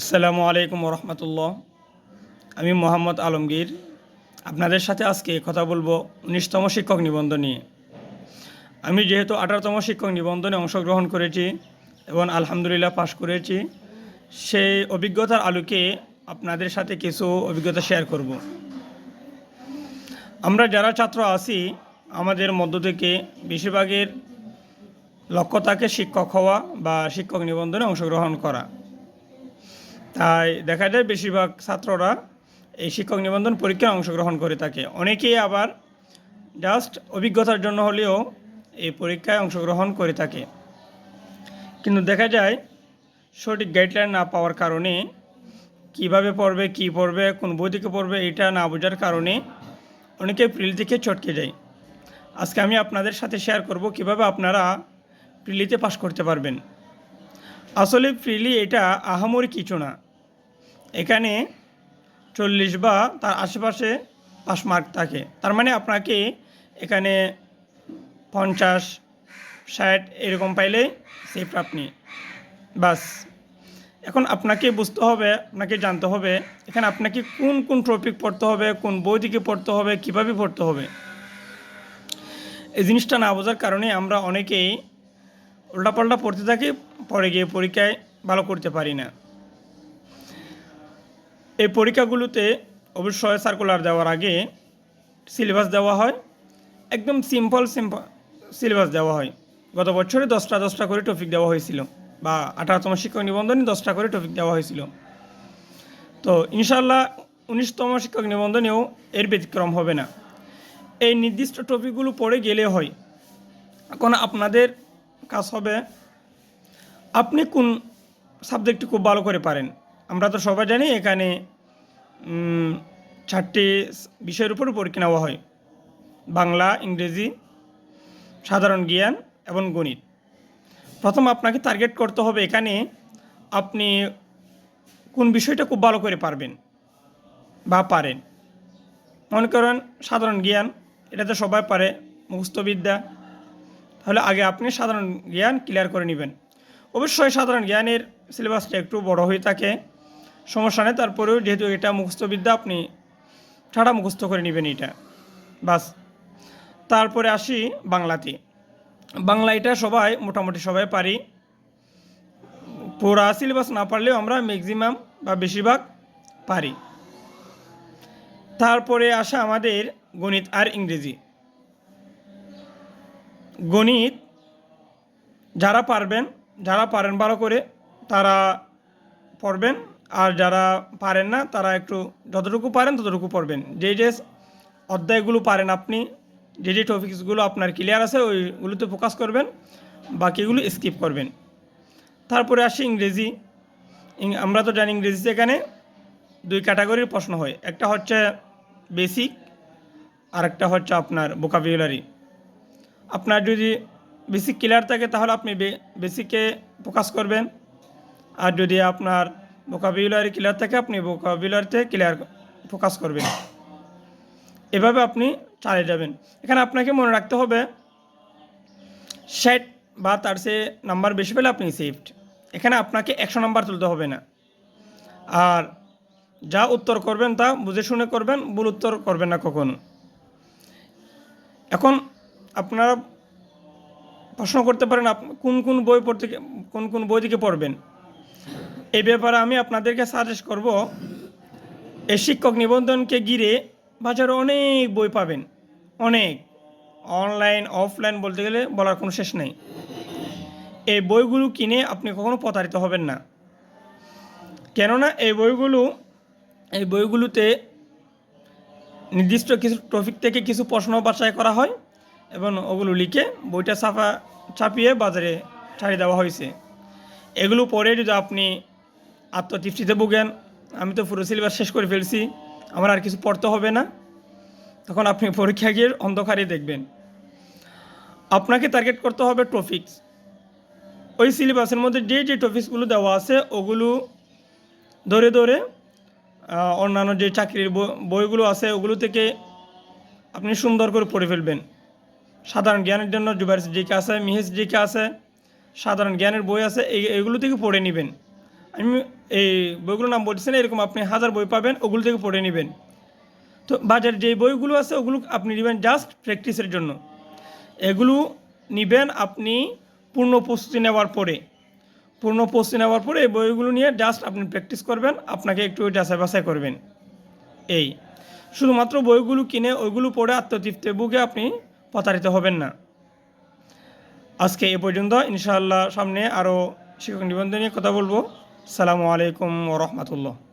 আসসালামু আলাইকুম রহমতুল্লাহ আমি মোহাম্মদ আলমগীর। আপনাদের সাথে আজকে কথা বলব উনিশতম শিক্ষক নিবন্ধন নিয়ে। আমি যেহেতু আঠারোতম শিক্ষক নিবন্ধনে অংশগ্রহণ করেছি এবং আলহামদুলিল্লাহ পাশ করেছি, সেই অভিজ্ঞতার আলোকে আপনাদের সাথে কিছু অভিজ্ঞতা শেয়ার করব। আমরা যারা ছাত্র আছি, আমাদের মধ্য থেকে বেশিরভাগের লক্ষ্য থাকে শিক্ষক হওয়া বা শিক্ষক নিবন্ধনে অংশগ্রহণ করা। তাই দেখা যায় বেশিরভাগ ছাত্ররা এই শিক্ষক নিবন্ধন পরীক্ষায় অংশগ্রহণ করে থাকে। অনেকেই আবার জাস্ট অভিজ্ঞতার জন্য হলেও এই পরীক্ষায় অংশগ্রহণ করে থাকে। কিন্তু দেখা যায় সঠিক গাইডলাইন না পাওয়ার কারণে কীভাবে পড়বে, কি পড়বে, কোন বই থেকে পড়বে এটা না বোঝার কারণে অনেকে প্রিল থেকে চটকে যায়। আজকে আমি আপনাদের সাথে শেয়ার করব কীভাবে আপনারা প্রিলিতে পাশ করতে পারবেন। আসলে প্রিলি এটা আহামরি কিছু না। এখানে চল্লিশ বা তার আশেপাশে পাস মার্ক থাকে। তার মানে আপনাকে এখানে পঞ্চাশ, ষাট এরকম পাইলে সেফ আপনি বাস। এখন আপনাকে বুঝতে হবে, আপনাকে জানতে হবে, এখানে আপনাকে কোন কোন টপিক পড়তে হবে, কোন বই থেকে পড়তে হবে, কীভাবে পড়তে হবে। এই জিনিসটা না বোঝার কারণে আমরা অনেকেই উল্টাপাল্টা পড়তে থাকি, পরে গিয়ে পরীক্ষায় ভালো করতে পারি না। এই পরীক্ষাগুলোতে অবশ্যই সার্কুলার দেওয়ার আগে সিলেবাস দেওয়া হয়। একদম সিম্পল সিম্পল সিলেবাস দেওয়া হয়। গত বছরে দশটা দশটা করে টপিক দেওয়া হয়েছিল বা আঠারোতম শিক্ষক নিবন্ধনে দশটা করে টপিক দেওয়া হয়েছিল। তো ইনশাল্লাহ উনিশতম শিক্ষক নিবন্ধনেও এর ব্যতিক্রম হবে না। এই নির্দিষ্ট টপিকগুলো পড়ে গেলে হয়। এখন আপনাদের কাজ হবে আপনি কোন সাবজেক্টটি খুব ভালো করে পারেন। আমরা তো সবাই জানি এখানে চারটি বিষয়ের উপর পরীক্ষা নেওয়া হয়। বাংলা, ইংরেজি, সাধারণ জ্ঞান এবং গণিত। প্রথম আপনাকে টার্গেট করতে হবে এখানে আপনি কোন বিষয়টা খুব ভালো করে পারবেন বা পারেন। মনে করেন সাধারণ জ্ঞান, এটা তো সবাই পারে, মুখস্থবিদ্যা। তাহলে আগে আপনি সাধারণ জ্ঞান ক্লিয়ার করে নেবেন। অবশ্যই সাধারণ জ্ঞানের সিলেবাসটা একটু বড় হয়ে থাকে। সমস্যা নেই, তারপরেও যেহেতু এটা মুখস্থবিদ্যা আপনি ঠাড়া মুখস্থ করে নেবেন এটা। বাস। তারপরে আসি বাংলাতে। বাংলা এটা সবাই, মোটামুটি সবাই পারি। পুরা সিলেবাস না পারলেও আমরা ম্যাক্সিমাম বা বেশিরভাগ পারি। তারপরে আসে আমাদের গণিত আর ইংরেজি। গণিত যারা পারবেন, যারা পারেন ভালো করে, তারা পড়বেন। আর যারা পারেন না, তারা একটু যতটুকু পারেন ততটুকু পড়বেন। যে যে অধ্যায়গুলো পারেন আপনি, যে যে টপিকসগুলো আপনার ক্লিয়ার আছে, ওইগুলোতে ফোকাস করবেন, বাকিগুলো স্কিপ করবেন। তারপরে আসি ইংরেজি। আমরা তো জানি ইংরেজিতে এখানে দুই ক্যাটাগরির প্রশ্ন হয়। একটা হচ্ছে বেসিক আর একটা হচ্ছে আপনার বোকাবুলারি আপনার যদি বেসিক ক্লিয়ার থাকে, তাহলে আপনি বেসিকে ফোকাস করবেন। আর যদি আপনার ভোকাবুলারি ক্লিয়ার থাকে আপনি ভোকাবুলারিতে ক্লিয়ার ফোকাস করবেন। এভাবে আপনি চালিয়ে যাবেন। এখানে আপনাকে মনে রাখতে হবে ষাট বা তার সে নাম্বার বেশি পেলে আপনি সেফট এখানে আপনাকে একশো নাম্বার তুলতে হবে না। আর যা উত্তর করবেন তা বুঝে শুনে করবেন, ভুল উত্তর করবেন না কখনো। এখন আপনারা প্রশ্ন করতে পারেন কোন কোন বই পড়তে কোন কোন বই থেকে পড়বেন? এই ব্যাপারে আমি আপনাদেরকে সাজেস্ট করব, এই শিক্ষক নিবন্ধনকে ঘিরে বাজারে অনেক বই পাবেন। অনেক। অনলাইন অফলাইন বলতে গেলে বলার কোনো শেষ নেই। এই বইগুলো কিনে আপনি কখনো প্রতারিত হবেন না। কেননা এই বইগুলো, এই বইগুলোতে নির্দিষ্ট কিছু টপিক থেকে কিছু প্রশ্ন বাছাই করা হয় এবং ওগুলো লিখে বইটা ছাপা, ছাপিয়ে বাজারে ছাড়িয়ে দেওয়া হয়েছে। এগুলো পরে যদি আপনি আত্মতৃপ্তিতে ভুগেন। আমি তো পুরো সিলেবাস শেষ করে ফেলছি। আমার আর কিছু পড়তে হবে না। তখন আপনি পরীক্ষা গিয়ে অন্ধকারে দেখবেন। আপনাকে টার্গেট করতে হবে টপিক্স ওই সিলেবাসের মধ্যে যে যে টপিক্সগুলো দেওয়া আছে, ওগুলো ধরে ধরে অন্যান্য যে চাকরির বই- বইগুলো আছে, ওগুলো থেকে আপনি সুন্দর করে পড়ে ফেলবেন। সাধারণ জ্ঞানের জন্য জুবাইর জিকে আছে মিহিস জিকে আছে সাধারণ জ্ঞানের বই আছে, এই, এগুলো থেকে পড়ে নেবেন। আমি এই বইগুলোর নাম বলছি না, এরকম আপনি হাজার বই পাবেন, ওগুলো থেকে পড়ে নেবেন। তো বাজারে যে বইগুলো আছে, ওগুলো আপনি নেবেন জাস্ট প্র্যাকটিসের জন্য। এগুলো নেবেন আপনি পূর্ণ প্রস্তুতি নেওয়ার পরে। পূর্ণ প্রস্তুতি নেওয়ার পরে এই বইগুলো নিয়ে জাস্ট আপনি প্র্যাকটিস করবেন, আপনাকে একটু যাচাই বাছাই করবেন। এই। শুধুমাত্র বইগুলো কিনে ওইগুলো পড়ে আত্মতৃপ্তির বুকে আপনি প্রতারিত হবেন না। আজকে এ পর্যন্ত, ইনশাআল্লাহ সামনে আরও শিক্ষক নিবন্ধন নিয়ে কথা বলব। সালামু আলাইকুম রহমতুল্লাহ।